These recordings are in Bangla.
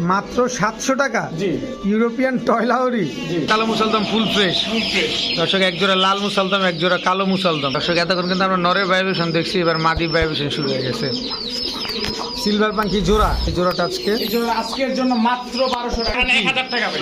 মাত্র সাতশো টাকা। জি। ইউরোপিয়ান টয়লাহরি। কালো মুসলদম ফুল ফ্রেশ। দর্শক এক জোড়া লাল মুসলদম এক জোড়া কালো মুসলদম দর্শক এতক্ষণ কিন্তু আমরা নরের ভাইব্রেশন দেখছি এবার মাদি ভাইব্রেশন শুরু হয়ে গেছে। সিলভার পাঙ্কি জোড়া এই জোড়াটা আজকে। আজকের জন্য মাত্র বারোশো টাকা।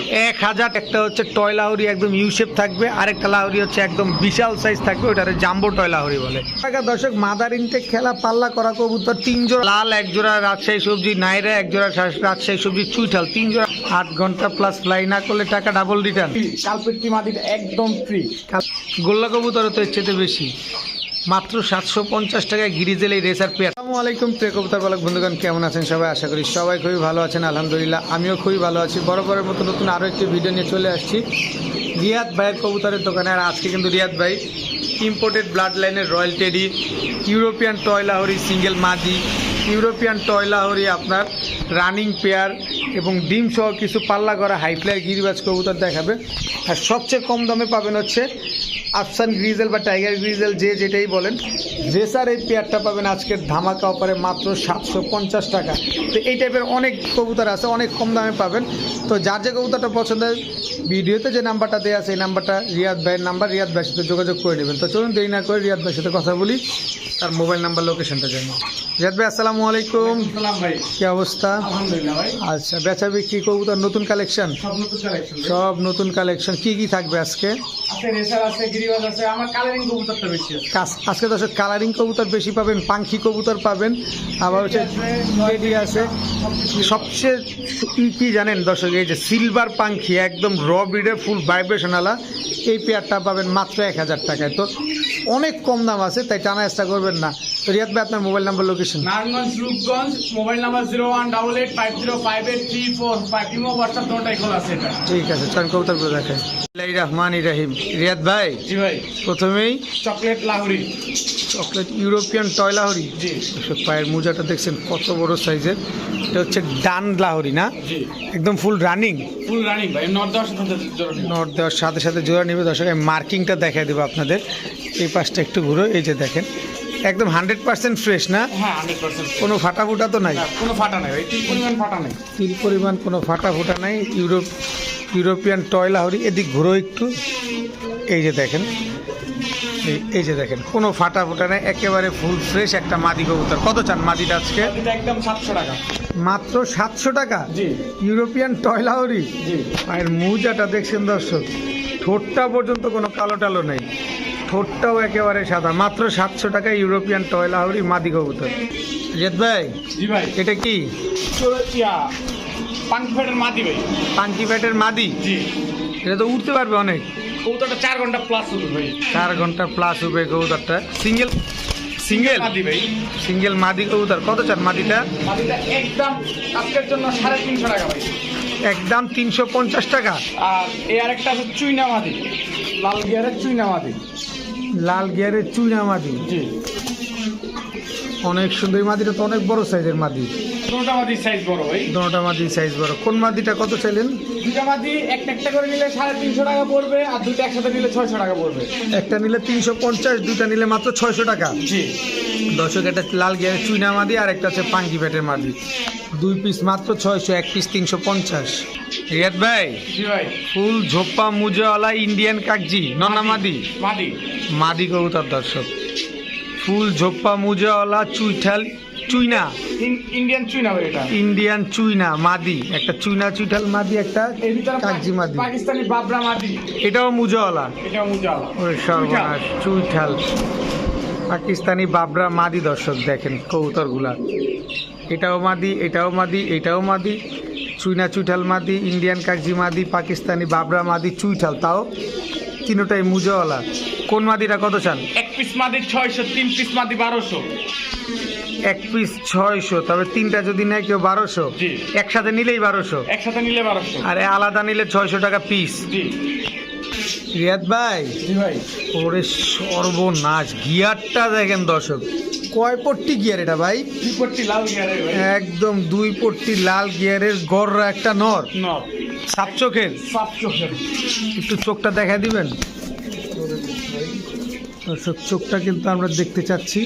এক হাজার একটা হচ্ছে টয় লাহরি একদম ইউশেপ থাকবে। আরেকটা লাহরি হচ্ছে একদম বিশাল সাইজ থাকবে ওটারে জাম্বো টয় লাহরি বলে। টাকা দর্শক মাদার ইনটেক খেলা পাল্লা করা কবুতর তিন জোড়া। লাল এক জোড়া রাজশাহী সবজি নাইরা এক জোড়া রাজ- রাজশাহী সবজি চুইঠাল তিন জোড়া আট ঘণ্টা প্লাস ফ্লাই না করলে টাকা ডাবল রিটার্ন কালপেট্টি মাটিটা একদম ফ্রি গোল্লা কবুতরও তো এর চেয়ে বেশি। মাত্র সাতশো পঞ্চাশ টাকায় গিরিজেল এই রেসার পেয়ার আসসালামু আলাইকুম প্রিয় কবুতর বালক বন্ধুগণ কেমন আছেন সবাই? আশা করি সবাই খুবই ভালো আছেন আলহামদুলিল্লাহ আমিও খুবই ভালো আছি। বরাবরের মতো নতুন আরও একটি ভিডিও নিয়ে চলে আসছি। রিয়াদ ভাইয়ের কবুতরের দোকানে আর আজকে কিন্তু রিয়াদ ভাই ইম্পোর্টেড ব্লাড লাইনের royal teddy European toy Lahori single মাদি ইউরোপিয়ান টয় লাহরি আপনার রানিং পেয়ার এবং ডিম সহ কিছু পাল্লা করা হাইফ্লাইয়ের গিরিবাজ কবুতর দেখাবে। আর সবচেয়ে কম দামে পাবেন হচ্ছে আফসান গ্রিজেল বা টাইগার গ্রিজেল, যে যেটাই বলেন। রেসার এই পেয়ারটা পাবেন আজকের ধামাকা অফারে মাত্র সাতশো পঞ্চাশ টাকা। তো এই টাইপের অনেক কবুতর আছে, অনেক কম দামে পাবেন। তো যার যে কবুতরটা পছন্দ হয়, ভিডিওতে যে নাম্বারটা দেওয়া আছে, এই নাম্বারটা রিয়াদ ভাইয়ের নাম্বার, রিয়াদ ভাইয়ের সাথে যোগাযোগ করে নেবেন। তো চলুন দেরি না করে রিয়াদ ভাইয়ের সাথে কথা বলি, তার মোবাইল নাম্বার লোকেশনটা জানি। রিয়াদ ভাই, আসসালামু আলাইকুম কি অবস্থা? আচ্ছা বেচা বিক্রি কবুতর নতুন কালেকশন? সব নতুন কালেকশন সব নতুন কালেকশন। কি কি থাকবে আজকে? আজকে দর্শক কালারিং কবুতর বেশি পাবেন পাঙ্খি কবুতর পাবেন আবার হচ্ছে টেডি আছে সবচেয়ে কি- জানেন দর্শক এই যে সিলভার পাঙ্খি একদম র ব্রিডের ফুল ভাইব্রেশনালা এই পেয়ারটা পাবেন মাত্র এক হাজার টাকায়। তো অনেক কম দাম আছে তাই টানা চেষ্টা করবেন না। তো রিয়াদ ভাই আপনার mobile number location Narayanganj Rupganj mobile number zero one double eight five zero five eight three four five. Imo WhatsApp দুটাই খোলা আছে এটা। ঠিক আছে চল কবুতরগুলো দেখাই। রহমান ইরাহিম রিয়াদ ভাই জি ভাই। প্রথমেই chocolate Lahori. Chocolate European toy Lahori. জি। পায়ের মোজাটা দেখছেন কত বড় সাইজের। এটা হচ্ছে ডান লাহরি না? জি। একদম ফুল রানিং ফুল রানিং ভাই নর্থ দশ জোরে নট দেওয়ার সাথে সাথে জোড়া নেবে। দর্শক মার্কিংটা দেখাই দেবো আপনাদের। এই পাশটা একটু ঘুরো এই যে দেখেন। একদম হান্ড্রেড পার্সেন্ট ফ্রেশ না? হ্যাঁ কোনো ফাটা ফুটা তো নাই? কোনো ফাটা নেই তিন পরিমাণ ফাটা নেই। তিল পরিমাণ কোনো ফাটা ফুটা নাই। ইউরোপ ইউরোপিয়ান টয় লাহরি এদিক ঘুরো একটু। এই যে দেখেন এই- এই যে দেখেন কোনো ফাটা ফুটা নাই একেবারে ফুল ফ্রেশ একটা মাদি কবুতর। কত চান মাদিটা আজকে? একদম সাতশো টাকা। মাত্র সাতশো টাকা? European toy Lahori? পায়ের মুজাটা দেখছেন দর্শক ঠোঁটটা পর্যন্ত কোনো কালো টালো নেই। ঠোঁটটাও একেবারে সাদা। মাত্র সাতশো টাকা ইউরোপিয়ান টয়লা লাহরি মাদি কবুতর। রেদ ভাই? জি ভাই। এটা কি? ইয়া পাঁচ ভাই। পাঙ্কি মাদি? জি। এটা তো উঠতে পারবে অনেক। কবুতরটা চার ঘণ্টা প্লাস ভাই। চার ঘণ্টা প্লাস হবে কবুতরটা। সিঙ্গেল সিঙ্গেল ভাই। সিঙ্গেল মাদি কবুতর। কত চান মাদিটা? মাটিটা একদম আজকের জন্য সাড়ে তিনশো টাকা ভাই। একদম তিনশো পঞ্চাশ টাকা। আর এই আরেকটা আছে চুইনা মাটি লাল গিয়ারের চুইনা মাটি লাল গিয়ারের চুইনা মাদি জি। অনেক সুন্দর মাদিটা তো অনেক বড় সাইজের মাদি। দুটা মাটির সাইজ বড় ভাই। দোনোটা মাদি সাইজ বড়। কোন মাদিটা কত চাইলেন? দুটা মাটি একটা একটা করে নিলে সাড়ে তিনশো টাকা পড়বে আর দুটো একসাথে নিলে ছয়শো টাকা পড়বে। একটা নিলে তিনশো পঞ্চাশ দুটা নিলে মাত্র ছয়শো টাকা। জি। দর্শক একটা লাল গিয়ারের চুইনা মাদি আর একটা হচ্ছে পাঙ্কি প্যাটের মাদি। দুই পিস মাত্র ছয়শো এক পিস তিনশো পঞ্চাশ। রিয়াদ ভাই ফুল ঝোপ্পা মুজাওয়ালা ইন্ডিয়ান কাকজি নন্না মাদি? মাদি। কবুতর দর্শক। ফুল ঝোপ্পা মুজাওয়ালা চুইঠাল চুইনা। ইন্ডিয়ান চুইনা এটা। ইন্ডিয়ান চুইনা মাদি একটা চুইনা চুইঠাল মাদি একটা কাকজি মাদি। পাকিস্তানি বাবরা মাটি এটাও মুজাওয়ালা। এটা মুজালা ওরে সর্বনাশ চুইঠাল। পাকিস্তানি বাবরা মাদি দর্শক দেখেন কবুতরগুলা। এটাও মাদি এটাও মাদি এটাও মাদি চুইনা চুইঠাল মাদি ইন্ডিয়ান কাকজি মাদি পাকিস্তানি বাবরা মাদি চুইঠাল তাও তিনোটাই মুজাওয়ালা। কোন মাদিটা কত চান? এক পিস মাদি ছয়শো তিন পিস মাটি বারোশো। এক পিস ছয়শো তবে তিনটা যদি নেয় কেউ বারোশো। একসাথে নিলেই বারোশো। একসাথে নিলে বারোশো। আর আলাদা নিলে ছয়শো টাকা পিস। জি। রিয়াদ ভাই ভাই। ওরে সর্বনাশ গিয়ারটা দেখেন দর্শক কয় পট্টি গিয়ার এটা ভাই? বিপত্তি লাল গিয়ারে একদম দুই পট্টি লাল গিয়ারের গররা একটা নর। ন সাত চোখের? সাত চোখের। একটু চোখটা দেখা দিবেন? দর্শক চোখটা কিন্তু আমরা দেখতে চাচ্ছি।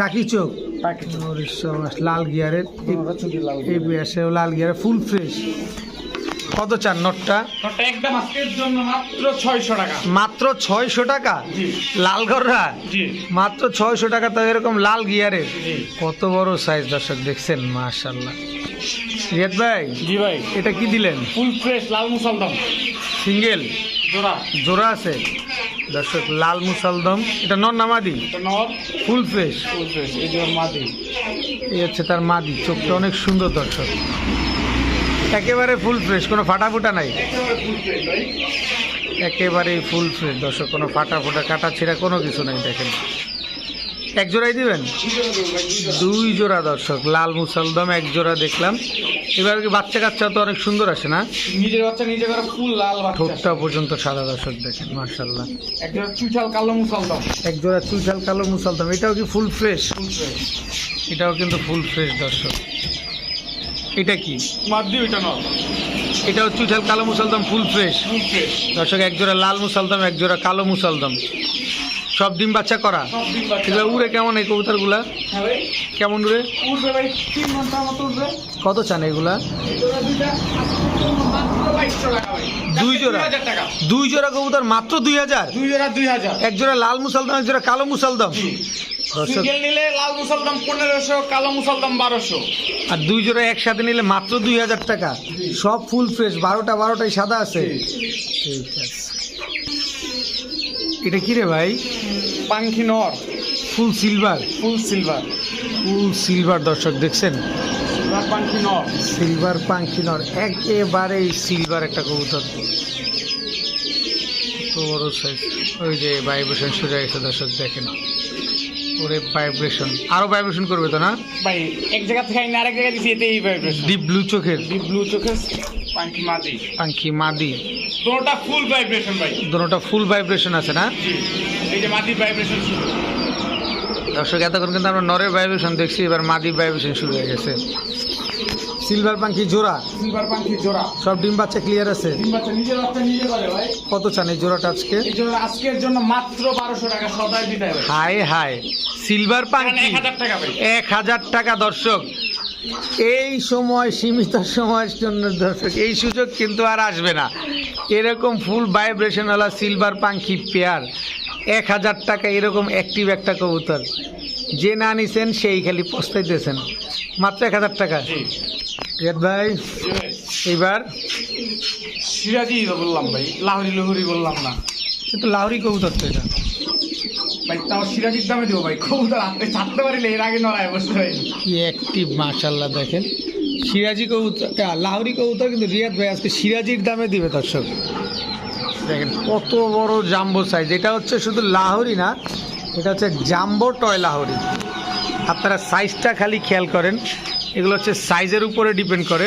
টাকি চোখ। লাল গিয়ারের এই- লাল এই বিয়াসে লাল গিয়ারের ফুল ফ্রেশ। কত চান নোটটা? ওটা একদম আজকের জন্য মাত্র ছয়শো টাকা। মাত্র ছয়শো টাকা? লাল গররা মাত্র ছয়শো টাকা তো এরকম লাল গিয়ারের কত বড় সাইজ দর্শক দেখছেন? মাশাল্লাহ রিয়াদ ভাই জি ভাই। এটা কি দিলেন? ফুল ফ্রেশ লাল মুসলদম সিঙ্গেল? জোড়া। জোড়া আছে? দর্শক লাল মুসালদম। এটা নর না মাদি? ফুল ফ্রেশ। ফুল ফ্রেশ এই যে মাদি। এই হচ্ছে তার মাদি। চোখটা অনেক সুন্দর দর্শক। একেবারে ফুল ফ্রেশ কোনো ফাটা ফুটা নাই। একেবারেই ফ্রেশ ফুল ফ্রেশ দর্শক কোনো ফাটা ফুটা কাটা ছিঁড়া কোনো কিছু নাই দেখেন। এক জোড়াই দিবেন? দুই জোড়া দর্শক। লাল মুসালদম এক জোড়া দেখলাম। এবার কি বাচ্চা কাচ্চা তো অনেক সুন্দর আসে না? নিজের বাচ্চা নিজে করে ফুল লাল ঠোঁটটা পর্যন্ত সাদা দর্শক দেখেন মার্শাল্লাহ একজন চুচাল কালো মুসলদম। এক জোড়া চুইঝাল কালো মুসালদম। এটাও কি ফুল ফ্রেশ? Full fresh. এটাও কিন্তু ফুল ফ্রেশ দর্শক। এটা কি? মাদি ওইটা নর এটাও চুইঝাল কালো মুসালদম ফুল ফ্রেশ। Full fresh. দর্শক এক জোড়া লাল মুসালদম এক জোড়া কালো মুসালদম। সব ডিম বাচ্চা করা? সব দিন বাচ্চা। এগুলো উড়ে কেমন এই কবুতরগুলা? হ্যাঁ ভাই। কেমন উড়ে? উঠবে ভাই তিন ঘণ্টার মতো উঠবে কত চান এগুলা? দুই জোড়া? দুই জোড়া কবুতর মাত্র দুই হাজার? দুই জোড়া দুই হাজার। এক জোড়া লাল মুসালদম এক জোড়া কালো মুসালদম সিঙ্গেল নিলে লাল মুসলদম পনেরোশো কালো মুসলদম বারোশো। আর দুই জোড়া একসাথে নিলে মাত্র দুই হাজার টাকা। সব ফুল ফ্রেশ বারোটা বারোটাই সাদা আছে। ঠিক আছে। এটা কি রে ভাই? পাঙ্খি নর। Full silver? Full silver. Full silver দর্শক দেখছেন? পাঙ্খি নর। সিলভার পাঙ্কিনর একেবারে সিলভার একটা কবুতর। কত বড় সাইজ ওই যে ভাইব্রেশন হয়ে গেছে দর্শক দেখেন। ওরে ভাইব্রেশন আরও ভাইব্রেশন করবে তো না? ভাই এক জায়গা থেকে আরেক জায়গায় দিছি এতে এই ভাইব্রেশন ডিপ ব্লু চোখের। ডিপ ব্লু চোখের। পাঙ্খি মাদি পাঙ্কি মাদি দুটোটা ফুল ভাইব্রেশন ভাই। দুটোটা ফুল ভাইব্রেশন আছে না? এই যে মাদি ভাইব্রেশন শুরু। দর্শক এতক্ষণ কিন্তু আমরা নরের ভাইব্রেশন দেখছি এবার মাদি ভাইব্রেশন শুরু হয়ে গেছে। সিলভার পাঙ্কি জোড়া। সিলভার পাঙ্খি জোড়া। সব ডিম বাচ্চা ক্লিয়ার আছে? ডিম বাচ্চা নিজের বাচ্চা নিজে করে ভাই। কত চান এই জোড়াটা আজকে? এই জন্য আজকের জন্য মাত্র বারোশো টাকা সদাই বিদায় ভাই হাই হাই সিলভার পাঙ্কি এক হাজার টাকা ভাই। এক হাজার টাকা দর্শক। এই সময় সীমিত সময়ের জন্য দর্শক এই সুযোগ কিন্তু আর আসবে না। এরকম ফুল ভাইব্রেশনওয়ালা সিলভার পাখি পেয়ার এক হাজার টাকা এরকম অ্যাক্টিভ একটা কবুতর। যে না নিছেন সেই খালি পস্তাইতেছেন। মাত্র এক হাজার টাকা। রিয়াদ ভাই এইবার? সিরাজি বললাম ভাই লাহরি লহরি বললাম না। কিন্তু লাহরি কবুতর তো এটা। ভাই, তাও সিরাজির দামে দেবো ভাই। কবুতর আপনি ছাড়তে পারিলে এর আগে নড়ায় বসতে কি অ্যাক্টিভ মাশাল্লাহ দেখেন। সিরাজি কবুতর লাহোরি কবুতর কিন্তু রিয়াদ ভাই আজকে সিরাজির দামে দিবে, দর্শক। দেখেন, কত বড় জাম্বো সাইজ এটা হচ্ছে শুধু লাহোরি না, এটা হচ্ছে জাম্বো টয় লাহোরি। আপনারা সাইজটা খালি খেয়াল করেন। এগুলো হচ্ছে সাইজের উপরে ডিপেন্ড করে।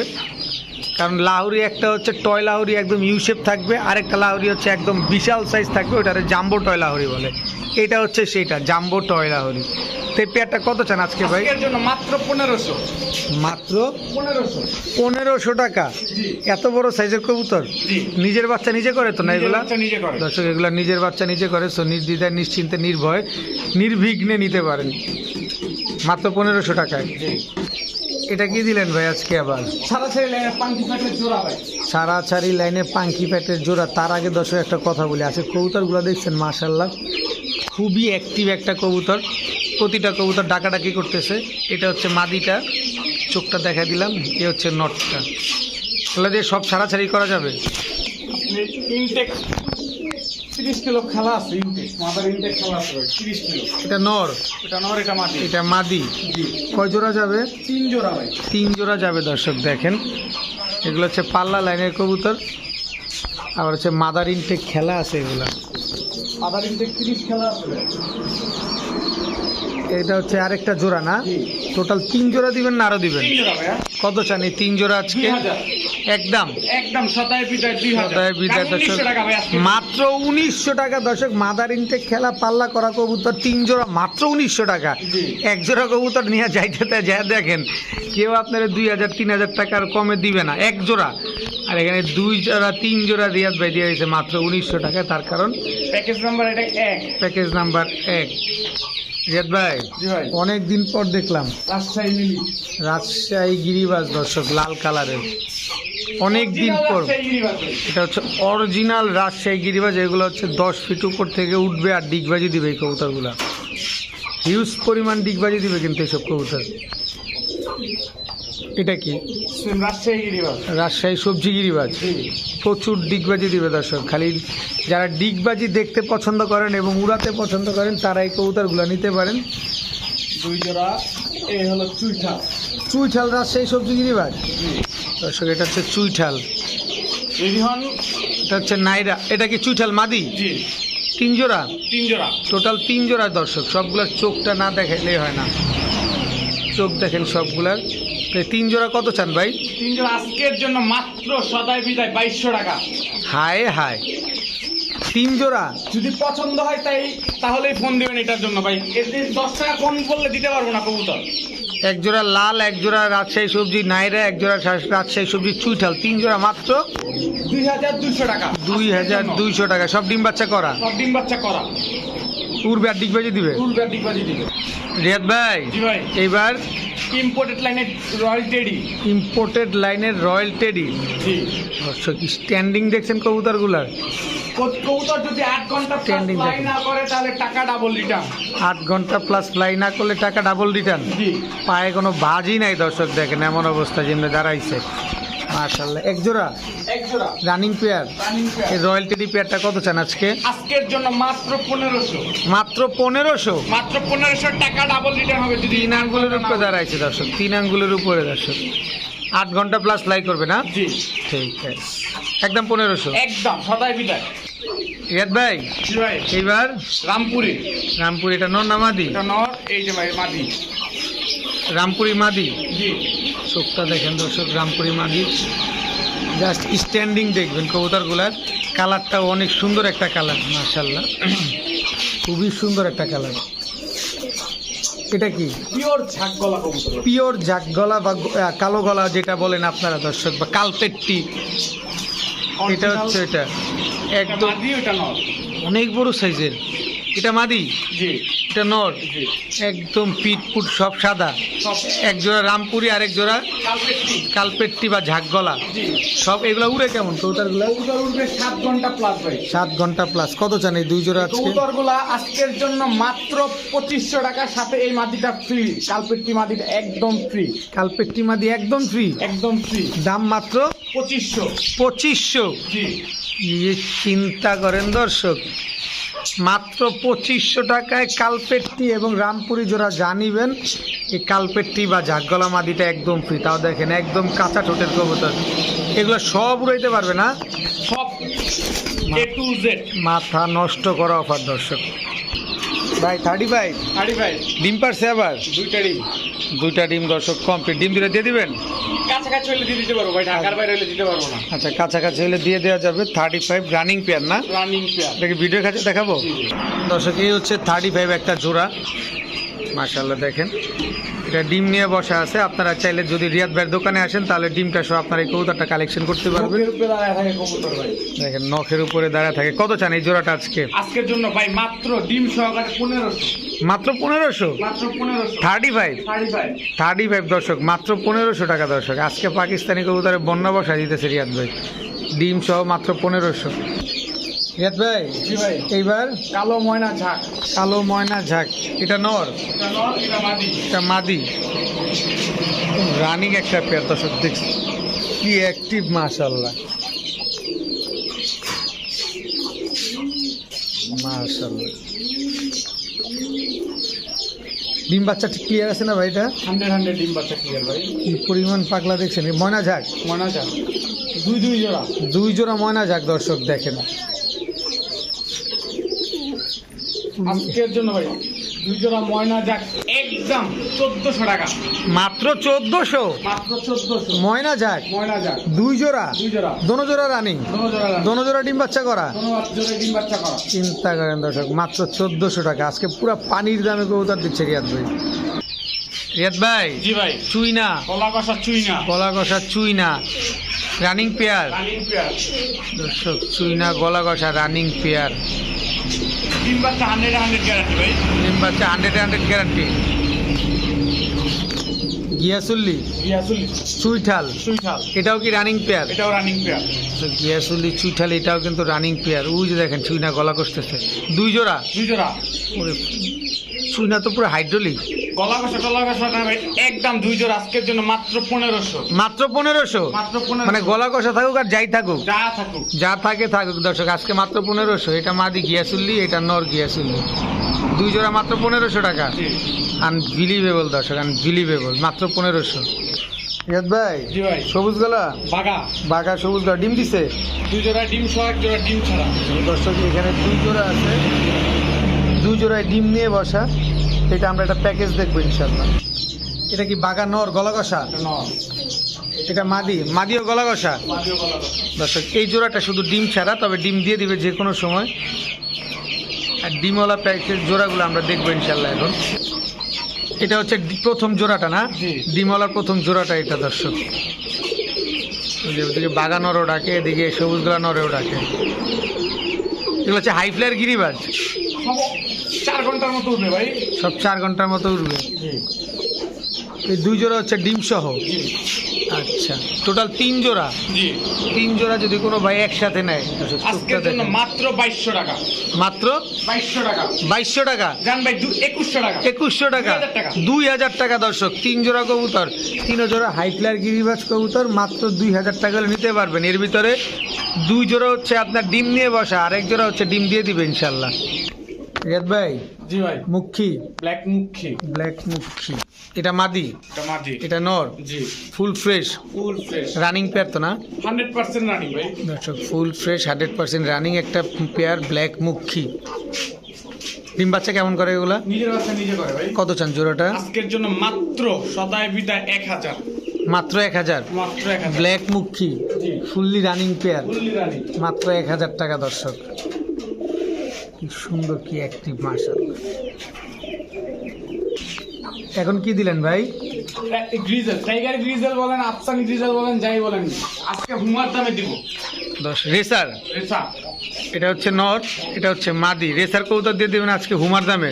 কারণ লাহোরি একটা হচ্ছে টয় লাহোরি একদম ইউশেপ থাকবে। আরেকটা লাহোরি হচ্ছে একদম বিশাল সাইজ থাকবে ওটারে জাম্বো টয় লাহোরি বলে। এটা হচ্ছে সেইটা জাম্বো টয় লাহোরি। তো পেয়ারটা কত চান আজকে ভাই? জন্য মাত্র পনেরোশো। মাত্র পনেরোশো। পনেরোশো টাকা? এত বড় সাইজের কবুতর? নিজের বাচ্চা নিজে করে তো না এগুলা? দর্শক এগুলা নিজের বাচ্চা নিজে করে সো নির্দ্বিধায় নিশ্চিন্তে নির্ভয় নির্বিঘ্নে নিতে পারেন। মাত্র পনেরোশো টাকায়। এটা কি দিলেন ভাই আজকে আবার? সারা ছেড়ে লাইনে পাঙ্কি প্যাটের জোড়া তার আগে দর্শক একটা কথা বলি। আছে কবুতরগুলো দেখছেন মাশাল্লাহ খুবই অ্যাক্টিভ একটা কবুতর। প্রতিটা কবুতর ডাকাডাকি করতেছে। এটা হচ্ছে মাদিটা। চোখটা দেখা দিলাম এ হচ্ছে নটটা। এগুলো দিয়ে সব ছাড়াছাড়ি করা যাবে। তিরিশ কিলো খেলা আছে ইনটেক মাদার ইনটেক খেলা আছে ভাই তিরিশ কিলো। এটা নর? এটা নর এটা মাদি। এটা মাদি? জি। কয় জোড়া যাবে? তিন জোড়া ভাই। তিন জোড়া যাবে দর্শক দেখেন। এগুলো হচ্ছে পাল্লা লাইনের কবুতর। আবার হচ্ছে মাদার ইনটেক খেলা আছে এগুলো। মাদার ইনটেক তিরিশ খেলা আছে এটা হচ্ছে আরেকটা জোড়া না? টোটাল তিন জোড়া দিবেন না আরও দিবেন? কত চান এই তিন জোড়া আজকে? একদম। একদম সদায় বিদায় দুই হাজার। সদায় বিদায় দর্শক 1900 টাকা ভাই আজকে মাত্র উনিশশো টাকা। দর্শক মাদার ইনটেক খেলা পাল্লা করা কবুতর তিন জোড়া মাত্র উনিশশো টাকা। এক জোড়া কবুতর নিয়ে যাইতে তা যা দেখেন। কেউ আপনার দুই হাজার তিন হাজার টাকার কমে দিবে না। এক জোড়া। আর এখানে দুই জোড়া তিন জোড়া রিয়াদ ভাই দিয়ে দিয়েছে মাত্র উনিশশো টাকা। তার কারণ প্যাকেজ নাম্বার এটা এক। প্যাকেজ নাম্বার এক। রিয়াদ ভাই অনেক দিন পর দেখলাম। রাজশাহী লিলি রাজশাহী গিরিবাজ দর্শক লাল কালারের। অনেক দিন পর। এটা হচ্ছে অরিজিনাল রাজশাহী গিরিবাস এগুলো হচ্ছে দশ ফিট উপর থেকে উঠবে আর ডিগবাজি দিবে এই কবুতরগুলা। হিউজ পরিমাণ ডিগবাজি দিবে কিন্তু এইসব কবুতর। এটা কি? রাজশাহী সবজি গিরিবাজ। প্রচুর ডিগবাজি দিবে দর্শক। খালি যারা ডিগবাজি দেখতে পছন্দ করেন এবং উড়াতে পছন্দ করেন তারা এই কবুতরগুলো নিতে পারেন। দুই জোড়া এ হলো চুইঠা চুইঠাল রাজশাহী সবজি গিরিবাজ? দর্শক এটা হচ্ছে চুইঠাল। এটা হচ্ছে নাইরা। এটা কি চুইঠাল মাদি? তিন জোড়া? তিন জোড়া। টোটাল তিন জোড়া দর্শক। সবগুলোর চোখটা না দেখাইলেই হয় না। চোখ দেখেন সবগুলার। এই তিন জোড়া কত চান ভাই? তিন জোড়া আজকের জন্য মাত্র সদায় বিদায় বাইশশো টাকা। হায় হায়। তিন জোড়া? যদি পছন্দ হয় তাই তাহলেই ফোন দিবেন এটার জন্য ভাই। দশ টাকা কম বললে দিতে পারব না কবুতর। এক জোড়া লাল এক জোড়া রাজশাহী সবজি নাইরা এক জোড়া রাজশাহী সবজি চুইঠাল তিন জোড়া মাত্র? দুই হাজার দুইশো টাকা। দুই হাজার দুইশো টাকা। সব ডিম বাচ্চা করা? সব ডিম বাচ্চা করা। উড়বে আর ডিগবাজি দিবে? ফুলবার ডিগবাজি দিবে। রিয়াদ ভাই ভাই। এইবার ইম্পোর্টেড লাইনের রয়্যাল টেডি। ইম্পোর্টেড লাইনের রয়্যাল টেডি। জি। স্ট্যান্ডিং দেখছেন কবুতরগুলার। কবুতর যদি আট ঘণ্টা ফ্লাই না করে তাহলে টাকা ডাবল রিটার্ন আট ঘণ্টা প্লাস ফ্লাই না করলে টাকা ডাবল রিটার্ন পায়ে কোনো বাজই নাই দর্শক দেখেন এমন অবস্থা যেমনি দাঁড়াইছে। মার্শাল্লাহ এক জোড়া? এক জোড়া। রানিং পেয়ার এই রয়্যাল টেডি পেয়ারটা কত চান আজকে? আজকের জন্য মাত্র টাকা ডাবল রিটার্ন হবে যদি তিন আঙ্গুলের উপরে দাঁড়াইছে দর্শক তিন আঙ্গুলের উপরে দর্শক। আট ঘণ্টা প্লাস লাই করবে না? জি। ঠিক আছে। একদম পনেরোশো। একদম সদাই বিদায়। রিয়াদ ভাই জি ভাই। এইবার? রামপুরি। রামপুর এটা নর না মাদি? এটা নর এই যে ভাই মাদি। রামপুরি মাদি? চোখটা দেখেন দর্শক রামপুরি মাদি। জাস্ট স্ট্যান্ডিং দেখবেন কবুতরগুলার। কালারটাও অনেক সুন্দর একটা কালার মার্শাল্লাহ খুবই সুন্দর একটা কালার। এটা কি? পিওর ঝাক গলা পিওর জাক গলা বা কালো গলা যেটা বলেন আপনারা দর্শক বা কালপেট্টি। এটা হচ্ছে এটা। একদম অনেক বড় সাইজের। এটা মাদি? জি। এটা নর? জি। একদম পিট পুট সব সাদা। এক জোড়া রামপুরি আরেক জোড়া কালপেট্টি। বা ঝাক গলা জি। সব এগুলো উড়ে কেমন কবুতরগুলো কবুতর উঠবে সাত ঘণ্টা প্লাস ভাই। সাত ঘণ্টা প্লাস কত এই দুই জোড়া আজকে? কবুতর আজকের জন্য মাত্র পঁচিশশো টাকার সাথে এই মাটিটা ফ্রি কালপেট্টি মাটিটা একদম ফ্রি কালপেট্টি মাদি একদম ফ্রি একদম ফ্রি দাম মাত্র পঁচিশশো। পঁচিশশো? ইয়ে চিন্তা করেন দর্শক মাত্র পঁচিশশো টাকায় কালপেট্টি এবং রামপুরি জোড়া জানিবেন এই কালপেট্টি বা ঝাকগলা মাদিটা একদম ফ্রি তাও দেখেন একদম কাঁচা ঠোঁটের কবুতর। এগুলো সব উড়াইতে পারবে না? সব এ টু জেড মাথা নষ্ট করা অফার দর্শক। ভাই থার্টি ফাইভ? Thirty five. ডিম পারছে আবার? দুইটা ডিম। দুইটা ডিম দর্শক কমপ্লিট ডিম দিলে দিয়ে দিবেন? কাছাকাছি হলে দিয়ে দিতে পারব ভাই ঢাকার বাইরে হলে দিতে পারব না। আচ্ছা কাছাকাছি হলে দিয়ে দেওয়া যাবে থার্টি ফাইভ রানিং পেয়ার না? রানিং পেয়ার এটাকে ভিডিও কাছে দেখাবো। দর্শক এই হচ্ছে থার্টি ফাইভ একটা জোড়া। মাসাল্লাহ দেখেন। এটা ডিম নিয়ে বসা আছে। আপনারা চাইলে যদি রিয়াদ ভাইয়ের দোকানে আসেন তাহলে ডিমটা সহ আপনারা এই কবুতরটা কালেকশন করতে পারবেন। দেখেন নখের উপরে দাঁড়া থাকে। কত চান এই জোড়াটা আজকে? আজকের জন্য ভাই মাত্র ডিম সহকারে পনেরোশো। মাত্র পনেরোশো? মাত্র পনেরোশো। Thirty five thirty five thirty five দর্শক মাত্র পনেরোশো টাকা দর্শক। আজকে পাকিস্তানি কবুতরে বন্যা বসা দিতেছে রিয়াদ ভাই। ডিম সহ মাত্র পনেরোশো। রিয়াদ ভাই জি ভাই। এইবার? কালো ময়না ঝাঁক। কালো ময়না ঝাঁক। এটা নর? এটা মাদি। রানিং একটা পেয়ার দর্শক দেখছি কি অ্যাক্টিভ মাশাল্লাহ মাশাল্লাহ ডিম বাচ্চা ঠিক ক্লিয়ার আছে না ভাই এটা? হান্ড্রেড হান্ড্রেড ডিম বাচ্চা ক্লিয়ার ভাই। কি পরিমাণ পাগলা দেখছেন? ময়না ঝাঁক? ময়না ঝাঁক। দুই দুই জোড়া। দুই জোড়া ময়না ঝাঁক দর্শক দেখেন। আজকের জন্য ভাই দুই জোড়া ময়না যাক একদম চোদ্দশো টাকা। মাত্র চোদ্দশো? মাত্র চোদ্দশো। ময়না যাক। ময়না যাক। দুই জোড়া? দুই জোড়া। দোনো জোড়া রানিং? দোনো জোড়া রাখা। দোনো জোড়া ডিম বাচ্চা করা? ডিম বাচ্চা করা। চিন্তা করেন দর্শক মাত্র চোদ্দশো টাকা। আজকে পুরো পানির দামে কবুতর দিচ্ছে রিয়াদ ভাই। রিয়াদ ভাই জি ভাই। চুই না কলা কষা চুই না গলা কষা চুই না রানিং পেয়ার। Running pair. দর্শক চুই না গলা কষা রানিং পেয়ার। ডিম বাচ্চা হান্ড্রেড হান্ড্রেড গ্যারান্টি ভাই। ডিম বাচ্চা হান্ড্রেড হান্ড্রেড গ্যারান্টি গিয়াসুল্লি। ইয়াসুলি চুইঠাল। সুইঠাল এটাও কি রানিং পেয়ার? এটাও রানিং পেয়ার। তো গিয়াসুল্লি চুইঠাল এটাও কিন্তু রানিং পেয়ার। ওই যে দেখেন চুইনা গলা কষতেছে। দুই জোড়া? দুই জোড়া। ওরে চুইনা তো পুরো হাইড্রোলিক গলা কষা গলা কষা একদম দুই জোড়া আজকের জন্য মাত্র পনেরোশো। মাত্র পনেরোশো? মাত্র পনেরো মানে গলা কষা থাকুক আর যাই থাকুক। যা থাকুক। যা থাকে থাকুক দর্শক আজকে মাত্র পনেরোশো। এটা মাদি গিয়াসুল্লি এটা নর গিয়াসুল্লি। দুই জোড়া মাত্র পনেরোশো টাকা। জি। আনবিলিভেবল দর্শক আনবিলিভেবল মাত্র পনেরোশো। রিয়াদ ভাই জি ভাই। সবুজ গলা? বাগা বাঘা সবুজ গলা ডিম দিছে? দুই জোড়া ডিম সহ এক জোড়া ডিম ছাড়া। দর্শক এখানে দুই জোড়া আছে। দুই জোড়ায় ডিম নিয়ে বসা। এটা আমরা একটা প্যাকেজ দেখব ইনশাল্লাহ এটা কি বাঘা নর গলা কষা এটা মাদি মাদিও গলা কষা মাঝিও গলা কষা দর্শক এই জোড়াটা শুধু ডিম ছাড়া তবে ডিম দিয়ে দিবে যে কোনো সময়। আর ডিমওয়ালা প্যাকেজ জোড়াগুলো আমরা দেখব ইনশাল্লাহ এখন। এটা হচ্ছে প্রথম জোড়াটা না। ডিমওয়ালার প্রথম জোড়াটা এটা দর্শক। ওদিকে বাগা নরও ডাকে এদিকে সবুজ নরেও ডাকে। এগুলো হচ্ছে হাই ফ্লায়ার গিরিবাজ। চার ঘণ্টার মতো উঠবে ভাই। সব চার ঘণ্টার মতো উঠবে? এই দুই জোড়া হচ্ছে ডিম সহ? আচ্ছা টোটাল তিন জোড়া? জি। তিন জোড়া যদি কোনো ভাই একসাথে নেয় আজকের জন্য মাত্র বাইশশো টাকা। মাত্র? বাইশশো টাকা। বাইশশো টাকা? জান ভাই একুশশো টাকা। একুশশো টাকা? দুই হাজার টাকা। দর্শক। তিন জোড়া কবুতর তিন জোড়া হাইফ্লার গিরিবাজ কবুতর মাত্র দুই হাজার টাকা নিতে পারবেন। এর ভিতরে দুই জোড়া হচ্ছে আপনার ডিম নিয়ে বসা আরেক জোড়া হচ্ছে ডিম দিয়ে দিবে ইনশাল্লাহ। রিয়াদ ভাই? জি ভাই। মুখী। ব্ল্যাক মুখী। ব্ল্যাক মুখী। এটা মাদি? এটা মাঝি এটা নর? জি। Full fresh? Full fresh. Running pair তো না? হান্ড্রেড পার্সেন্ট রানিং ভাই। দর্শক full fresh hundred percent running একটা পেয়ার ব্ল্যাক মুখী। ডিম বাচ্চা কেমন করে এগুলা? নিজের বাচ্চা নিজে করে ভাই। কত চান জোড়াটা? আজকের জন্য মাত্র সদায় বিদায় এক হাজার? মাত্র এক হাজার। ব্ল্যাক মুখী। জি। Fully running pair. Fully running. মাত্র এক হাজার টাকা দর্শক। কি সুন্দর কি অ্যাক্টিভ মার্শাল এখন কি দিলেন ভাই? গ্রিজেল টাইগার গ্রিজেল বলেন আফসান গ্রিজেল বলেন যাই বলেন। আজকে হুমার দামে দিব। দশ রেসার? রেসা এটা হচ্ছে নর এটা হচ্ছে মাদি। রেসার কৌতার দিয়ে দেবেন আজকে হুমার দামে।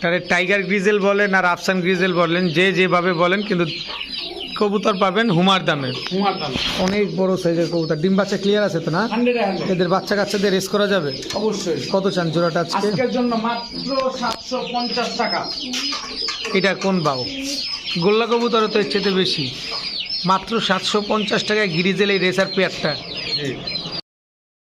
তাহলে টাইগার গ্রিজেল বলেন আর আফসান গ্রিজেল বলেন যে যেভাবে বলেন কিন্তু কবুতর পাবেন হুমার দামে। হুমার দামে। অনেক বড় সাইজের কবুতর। ডিম বাচ্চা ক্লিয়ার আছে তো না? এদের বাচ্চা কাচ্চাদের রেস করা যাবে? অবশ্যই। কত চান জোড়াটা আজকে? আজকের জন্য মাত্র সাতশো পঞ্চাশ টাকা। এটা কোন বাউ? গোল্লা কবুতর তো এর চেয়ে বেশি। মাত্র সাতশো পঞ্চাশ টাকায় গিরিজেল এই রেসার পেয়ারটা জি।